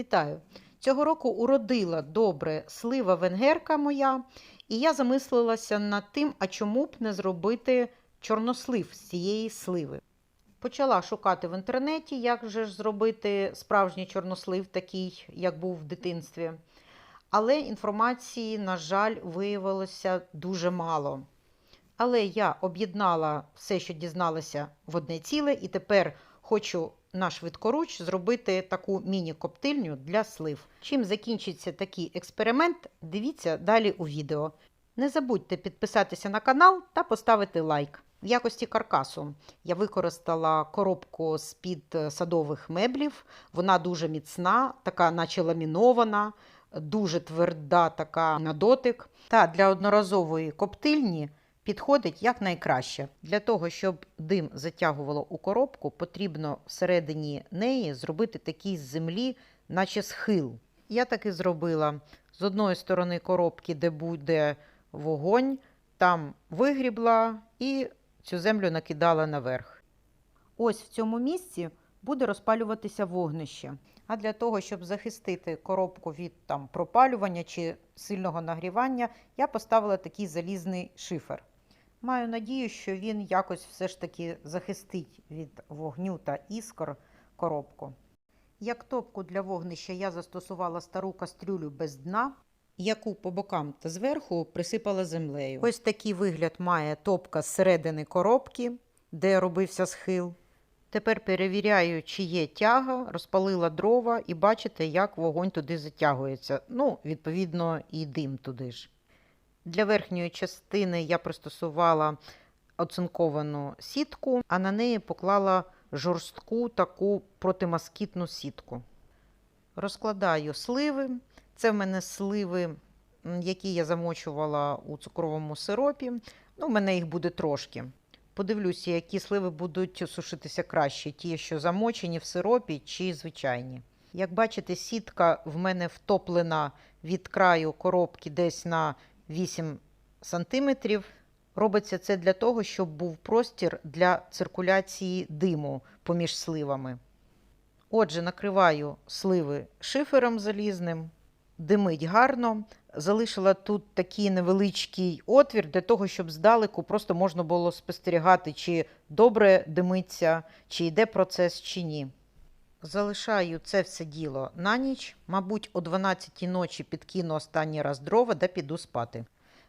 Вітаю! Цього року уродила добре слива венгерка моя, і я замислилася над тим, а чому б не зробити чорнослив з цієї сливи. Почала шукати в інтернеті, як же ж зробити справжній чорнослив, такий, як був в дитинстві. Але інформації, на жаль, виявилося дуже мало. Але я об'єднала все, що дізналася в одне ціле, і тепер хочу на швидкоруч зробити таку міні-коптильню для слив. Чим закінчиться такий експеримент, дивіться далі у відео. Не забудьте підписатися на канал та поставити лайк. В якості каркасу я використала коробку з-під садових меблів. Вона дуже міцна, така наче ламінована, дуже тверда така на дотик. Та для одноразової коптильні підходить якнайкраще. Для того, щоб дим затягувало у коробку, потрібно всередині неї зробити такий з землі, наче схил. Я так і зробила. З одної сторони коробки, де буде вогонь, там вигрібла і цю землю накидала наверх. Ось в цьому місці буде розпалюватися вогнище. А для того, щоб захистити коробку від там, пропалювання чи сильного нагрівання, я поставила такий залізний шифер. Маю надію, що він якось все ж таки захистить від вогню та іскор коробку. Як топку для вогнища я застосувала стару кастрюлю без дна, яку по бокам та зверху присипала землею. Ось такий вигляд має топка з середини коробки, де робився схил. Тепер перевіряю, чи є тяга, розпалила дрова і бачите, як вогонь туди затягується. Ну, відповідно, і дим туди ж. Для верхньої частини я пристосувала оцинковану сітку, а на неї поклала жорстку таку протимоскітну сітку. Розкладаю сливи. Це в мене сливи, які я замочувала у цукровому сиропі. Ну, в мене їх буде трошки. Подивлюся, які сливи будуть сушитися краще, ті, що замочені в сиропі, чи звичайні. Як бачите, сітка в мене втоплена від краю коробки десь на 8 см. Робиться це для того, щоб був простір для циркуляції диму поміж сливами. Отже, накриваю сливи шифером залізним, димить гарно. Залишила тут такий невеличкий отвір для того, щоб здалеку просто можна було спостерігати, чи добре димиться, чи йде процес, чи ні. Залишаю це все діло на ніч. Мабуть, о 12 ночі підкину останній раз дрова да піду спати.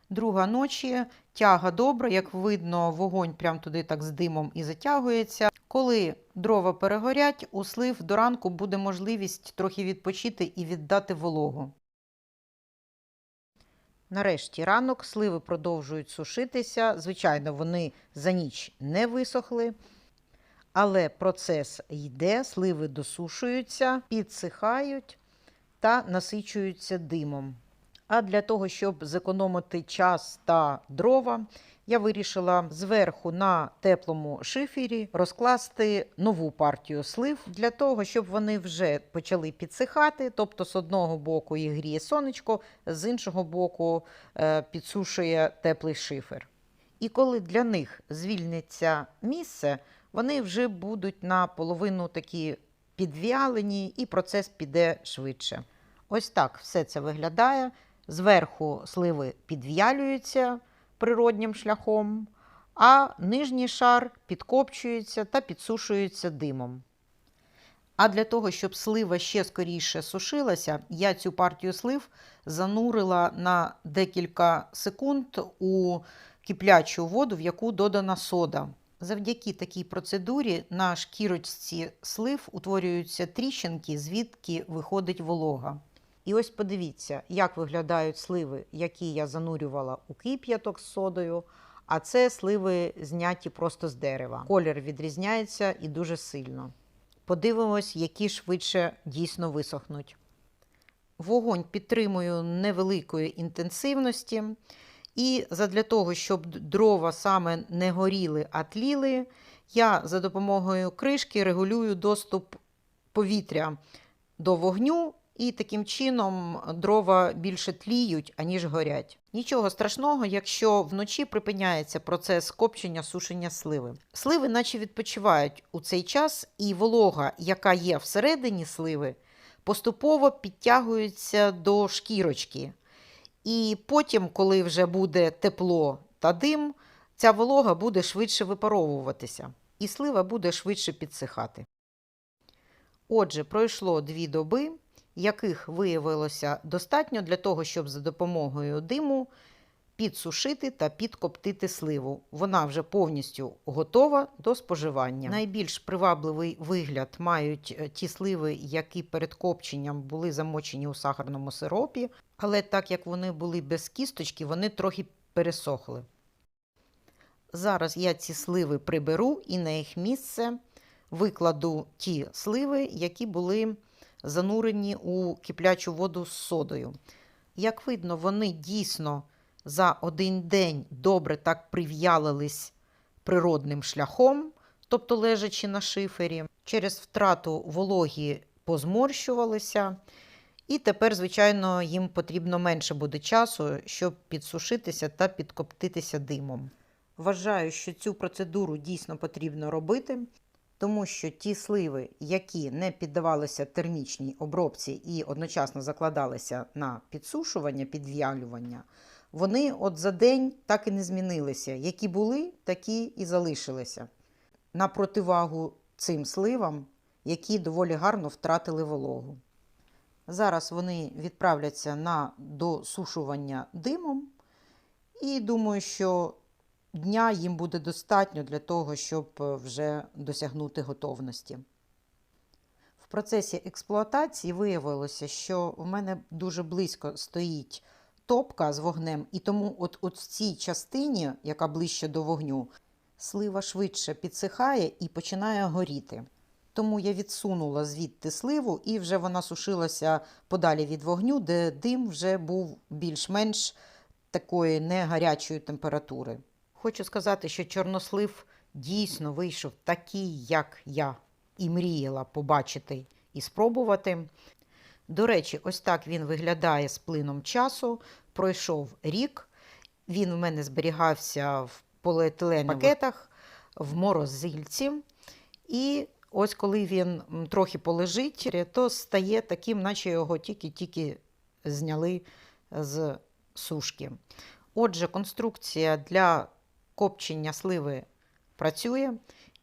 Друга ночі тяга добра, як видно, вогонь прямо туди так з димом і затягується. Коли дрова перегорять, у слив до ранку буде можливість трохи відпочити і віддати вологу. Нарешті ранок сливи продовжують сушитися. Звичайно, вони за ніч не висохли. Але процес йде, сливи досушуються, підсихають та насичуються димом. А для того, щоб зекономити час та дрова, я вирішила зверху на теплому шифері розкласти нову партію слив для того, щоб вони вже почали підсихати. Тобто, з одного боку їх гріє сонечко, з іншого боку е, підсушує теплий шифер. І коли для них звільниться місце, вони вже будуть наполовину такі підв'ялені, і процес піде швидше. Ось так все це виглядає. Зверху сливи підв'ялюються природнім шляхом, а нижній шар підкопчується та підсушується димом. А для того, щоб слива ще скоріше сушилася, я цю партію слив занурила на декілька секунд у киплячу воду, в яку додана сода. Завдяки такій процедурі на шкірочці слив утворюються тріщинки, звідки виходить волога. І ось подивіться, як виглядають сливи, які я занурювала у кип'яток з содою. А це сливи зняті просто з дерева. Колір відрізняється і дуже сильно. Подивимось, які швидше дійсно висохнуть. Вогонь підтримую невеликої інтенсивності. І задля того, щоб дрова саме не горіли, а тліли, я за допомогою кришки регулюю доступ повітря до вогню, і таким чином дрова більше тліють, аніж горять. Нічого страшного, якщо вночі припиняється процес копчення сушення сливи. Сливи, наче відпочивають у цей час, і волога, яка є всередині сливи, поступово підтягуються до шкірочки. І потім, коли вже буде тепло та дим, ця волога буде швидше випаровуватися, і слива буде швидше підсихати. Отже, пройшло дві доби, яких виявилося достатньо для того, щоб за допомогою диму підсушити та підкоптити сливу. Вона вже повністю готова до споживання. Найбільш привабливий вигляд мають е, ті сливи, які перед копченням були замочені у сахарному сиропі, але так як вони були без кісточки, вони трохи пересохли. Зараз я ці сливи приберу і на їх місце викладу ті сливи, які були занурені у киплячу воду з содою. Як видно, вони дійсно за один день добре так прив'ялились природним шляхом, тобто лежачи на шифері, через втрату вологі позморщувалися. І тепер, звичайно, їм потрібно менше буде часу, щоб підсушитися та підкоптитися димом. Вважаю, що цю процедуру дійсно потрібно робити, тому що ті сливи, які не піддавалися термічній обробці і одночасно закладалися на підсушування, підв'ялювання, вони от за день так і не змінилися. Які були, такі і залишилися. На противагу цим сливам, які доволі гарно втратили вологу. Зараз вони відправляться на досушування димом, і думаю, що дня їм буде достатньо для того, щоб вже досягнути готовності. В процесі експлуатації виявилося, що в мене дуже близько стоїть топка з вогнем, і тому от, от в цій частині, яка ближче до вогню, слива швидше підсихає і починає горіти. Тому я відсунула звідти сливу, і вже вона сушилася подалі від вогню, де дим вже був більш-менш такої не гарячої температури. Хочу сказати, що чорнослив дійсно вийшов такий, як я і мріяла побачити і спробувати. До речі, ось так він виглядає з плином часу. Пройшов рік, він у мене зберігався в поліетиленових пакетах, в морозильці. І ось коли він трохи полежить, то стає таким, наче його тільки-тільки зняли з сушки. Отже, конструкція для копчення сливи працює.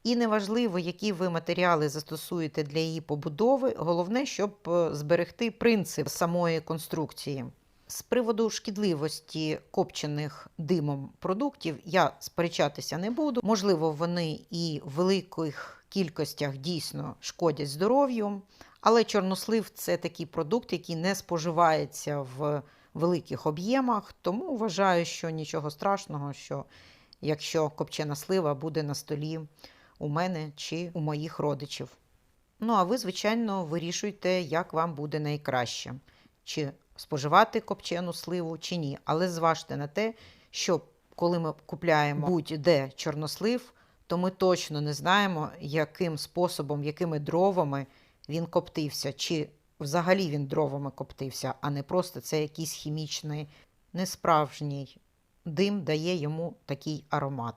І неважливо, які ви матеріали застосуєте для її побудови, головне, щоб е, зберегти принцип самої конструкції. З приводу шкідливості копчених димом продуктів я сперечатися не буду. Можливо, вони і великих кількостях дійсно шкодять здоров'ю, але чорнослив це такий продукт, який не споживається в великих об'ємах, тому вважаю, що нічого страшного, що якщо копчена слива буде на столі у мене чи у моїх родичів. Ну, а ви, звичайно, вирішуйте, як вам буде найкраще, чи споживати копчену сливу, чи ні. Але зважте на те, що коли ми купляємо будь-де чорнослив, то ми точно не знаємо, яким способом, якими дровами він коптився, чи взагалі він дровами коптився, а не просто це якийсь хімічний, несправжній дим дає йому такий аромат.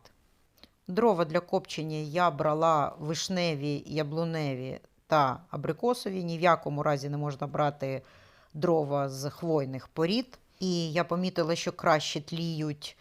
Дрова для копчення я брала вишневі, яблуневі та абрикосові. Ні в якому разі не можна брати дрова з хвойних порід. І я помітила, що краще тліють,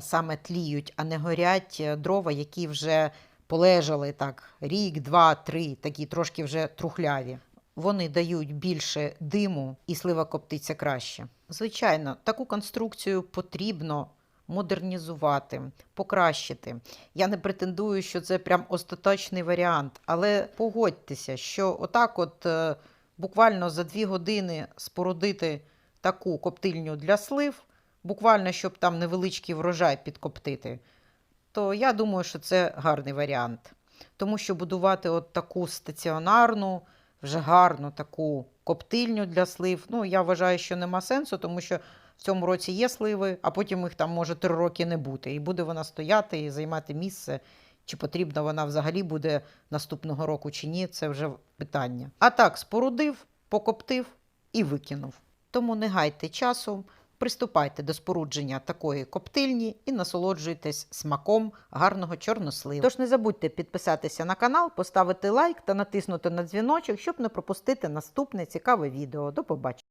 саме тліють, а не горять е, дрова, які вже полежали так рік, два, три, такі трошки вже трухляві. Вони дають більше диму і слива коптиться краще. Звичайно, таку конструкцію потрібно модернізувати, покращити. Я не претендую, що це прям остаточний варіант, але погодьтеся, що отак, от е, буквально за дві години спорудити таку коптильню для слив, буквально щоб там невеличкий врожай підкоптити, то я думаю, що це гарний варіант. Тому що будувати от таку стаціонарну, вже гарну таку коптильню для слив, ну я вважаю, що нема сенсу, тому що в цьому році є сливи, а потім їх там може три роки не бути. І буде вона стояти і займати місце. Чи потрібна вона взагалі буде наступного року чи ні, це вже питання. А так, спорудив, покоптив і викинув. Тому не гайте часу, Приступайте до спорудження такої коптильні і насолоджуйтесь смаком гарного чорносливу. Тож не забудьте підписатися на канал, поставити лайк та натиснути на дзвіночок, щоб не пропустити наступне цікаве відео. До побачення!